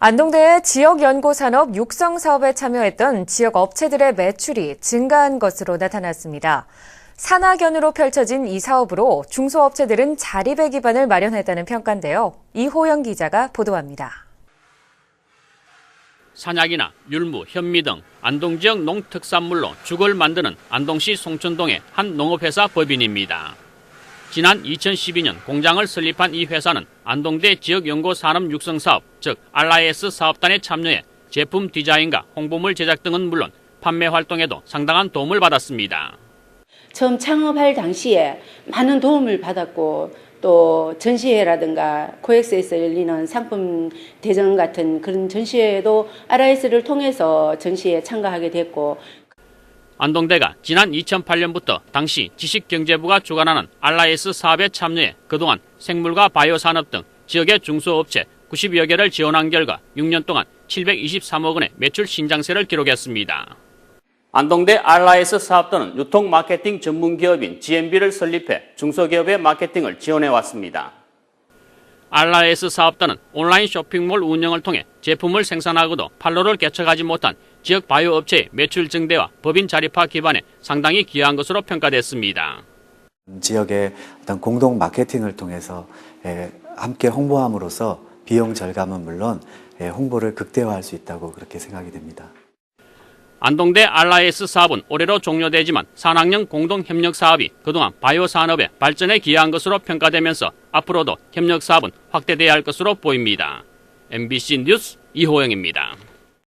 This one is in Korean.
안동대의 지역연구산업 육성 사업에 참여했던 지역 업체들의 매출이 증가한 것으로 나타났습니다. 산학연으로 펼쳐진 이 사업으로 중소업체들은 자립의 기반을 마련했다는 평가인데요. 이호영 기자가 보도합니다. 산약이나 율무, 현미 등 안동 지역 농특산물로 죽을 만드는 안동시 송천동의 한 농업회사 법인입니다. 지난 2012년 공장을 설립한 이 회사는 안동대 지역연구 산업 육성 사업, 즉 RIS 사업단에 참여해 제품 디자인과 홍보물 제작 등은 물론 판매 활동에도 상당한 도움을 받았습니다. 처음 창업할 당시에 많은 도움을 받았고 또 전시회라든가 코엑스에서 열리는 상품 대전 같은 그런 전시회도 RIS를 통해서 전시회에 참가하게 됐고 안동대가 지난 2008년부터 당시 지식경제부가 주관하는 RIS 사업에 참여해 그동안 생물과 바이오 산업 등 지역의 중소업체 90여 개를 지원한 결과 6년 동안 723억 원의 매출 신장세를 기록했습니다. 안동대 RIS 사업단은 유통 마케팅 전문 기업인 GMB를 설립해 중소기업의 마케팅을 지원해 왔습니다. RIS 사업단은 온라인 쇼핑몰 운영을 통해 제품을 생산하고도 판로를 개척하지 못한 지역 바이오 업체의 매출 증대와 법인 자립화 기반에 상당히 기여한 것으로 평가됐습니다. 지역의 어떤 공동 마케팅을 통해서 예, 함께 홍보함으로써 비용 절감은 물론 예, 홍보를 극대화할 수 있다고 그렇게 생각이 됩니다. 안동대 RIS 사업은 올해로 종료되지만 산학령 공동 협력 사업이 그동안 바이오 산업의 발전에 기여한 것으로 평가되면서 앞으로도 협력 사업은 확대돼야 할 것으로 보입니다. MBC 뉴스 이호영입니다.